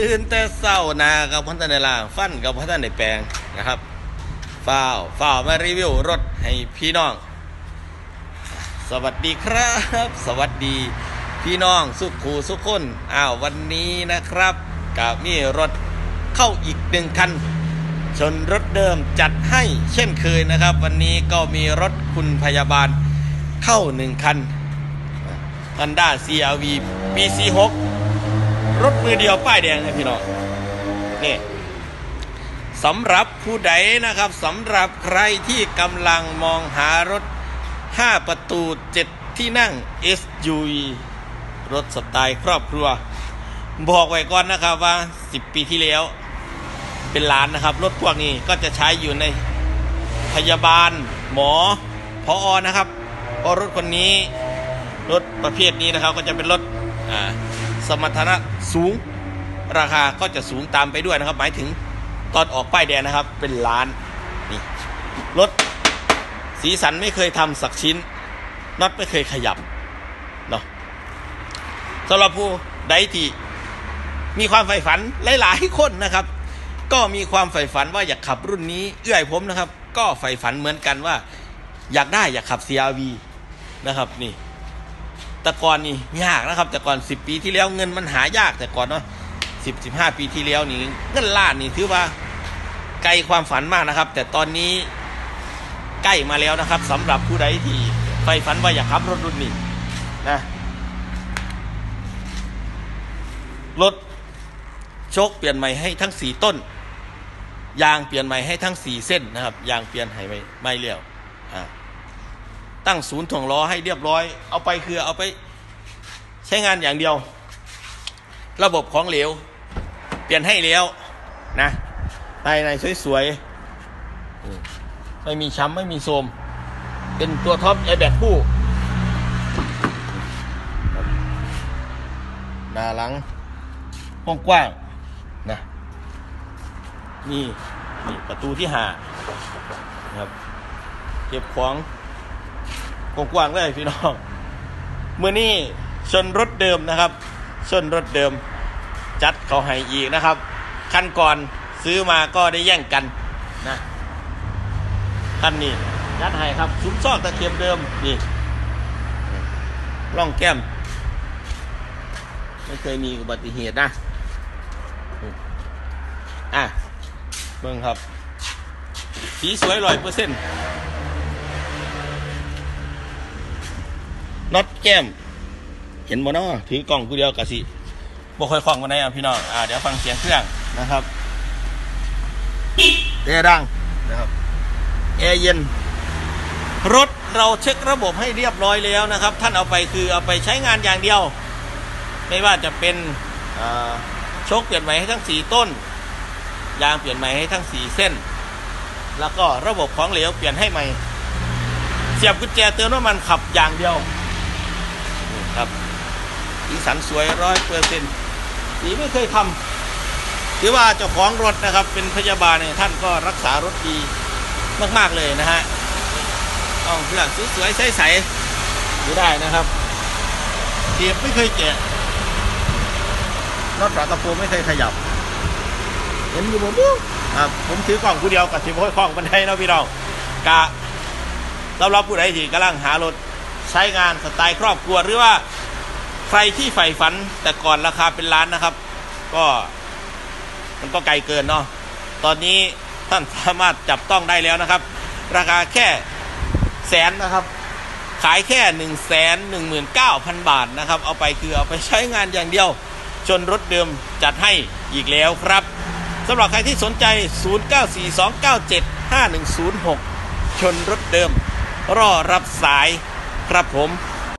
ตื่นแต่เศร้านากับพันธในล่างฟันกับพันธในแปลงนะครับฝ้าวฝ้าวมารีวิวรถให้พี่น้อง สวัสดีครับ สวัสดีพี่น้องสุขูสุขคนอ้าววันนี้นะครับกับมีรถเข้าอีกหนึ่งคัน ชนรถเดิมจัดให้เช่นเคยนะครับ วันนี้ก็มีรถคุณพยาบาลเข้าหนึ่งคัน Honda CRV BC6 รถมือเดียวป้ายแดงนะพี่น้องนี่สำหรับผู้ใดนะครับสำหรับใครที่กำลังมองหารถ 5 ประตู 7 ที่นั่ง SUV รถสไตล์ครอบครัว บอกไว้ก่อนนะครับว่า 10 ปีที่แล้ว เป็นล้านนะครับ รถพวกนี้ก็จะใช้อยู่ในพยาบาล หมอพออนะครับเพราะรถคนนี้ รถประเภทนี้นะครับก็จะเป็นรถอ่า สมรรถนะสูงราคาก็จะสูงตามไปด้วยนะครับ หมายถึงตอนออกป้ายแดงนะครับ เป็นล้านนี่รถสีสันไม่เคยทำสักชิ้นน็อตไม่เคยขยับเนาะสำหรับผู้ใดที่มีความใฝ่ฝันหลาย ๆ คนนะครับ ก็มีความใฝ่ฝันว่าอยากขับรุ่นนี้เอื้อยผมนะครับ ก็ใฝ่ฝันเหมือนกันว่า อยากได้อยากขับ CRV นะครับนี่ แต่ก่อนนี่ยากนะครับ แต่ก่อน10ปีที่แล้วเงินมันหายากแต่ก่อนเนาะสิบสิบห้าปีที่แล้วนี่เงินล้านนี่ถือว่าไกลความฝันมากนะครับ แต่ตอนนี้ใกล้มาแล้วนะครับสำหรับผู้ใดที่ใฝ่ฝันว่าอยากขับรถรุ่นนี้นะรถโชคเปลี่ยนใหม่ให้ทั้งสี่ต้น ยางเปลี่ยนใหม่ให้ทั้งสี่เส้นนะครับ ยางเปลี่ยนให้ไม่ไม่เลี้ยวอ่า ตั้งศูนย์ถ่วงล้อให้เรียบร้อย เอาไปคือเอาไปใช้งานอย่างเดียว ระบบของเหลว เปลี่ยนให้แล้วนะภายในสวยๆไม่มีช้ำไม่มีโทมเป็นตัวท็อปแอแบ็กคู่หน้าหลังห้องกว้างนะนี่นี่ประตูที่หานะครับ เก็บของ กว้างๆเลยพี่น้องเมื่อนี้ชนรถเดิมนะครับชนรถเดิม จัดเขาให้อีกนะครับคันก่อนซื้อมาก็ได้แย่งกันนะคันนี้ยัดให้ครับซุ้มซอกตะเข็บเดิมนี่ร่องแก้ม ไม่เคยมีอุบัติเหตุนะอะเบิ่งครับ สีสวยร้อยเปอร์เซ็นต์ น็อตแก้ม เห็นบ่เนาะถือกล่องกูเดียวกะสิบ่ค่อยคล่องกันได้อะพี่น้องอ่าเดี๋ยวฟังเสียงเครื่องนะครับแอร์ดังนะครับแอร์เย็น รถเราเช็คระบบให้เรียบร้อยแล้วนะครับ ท่านเอาไปคือเอาไปใช้งานอย่างเดียว ไม่ว่าจะเป็นโชคเปลี่ยนใหม่ให้ทั้งสีต้น ยางเปลี่ยนใหม่ให้ทั้งสีเส้น แล้วก็ระบบของเหลวเปลี่ยนให้ใหม่ เสียบกุญแจเติมน้ำมันขับอย่างเดียว ครับสีสันสวยร้อยเปอร์เซ็นต์สีไม่เคยทำถือว่าเจ้าของรถนะครับ เป็นพยาบาลเนี่ยท่านก็รักษารถดีมาก ๆ เลยนะฮะต้องเครื่องสวยๆใสๆอยู่ได้นะครับเทียบไม่เคยแกะรถฝากระโปรงไม่เคยขยับ เห็นอยู่ผมครับผมถือกล่องกูเดียวกับสิบห้อคล้องบันไดเนาะพี่น้องกะสำหรับผู้ใดที่กำลังหารถ ใช้งานสไตล์ครอบครัวหรือว่าใครที่ใฝ่ฝันแต่ก่อนราคาเป็นล้านนะครับ ก็มันก็ไกลเกินเนาะตอนนี้ท่านสามารถจับต้องได้แล้วนะครับ ราคาแค่แสนนะครับ ขายแค่1นึ่งแสนหนึ่งหมื่นเก้าพันบาทนะครับ เอาไปคือเอาไปใช้งานอย่างเดียวชนรถเดิมจัดให้อีกแล้วครับสำหรับใครที่สนใจ 0942975106 ชนรถเดิม รอรับสาย ครับผม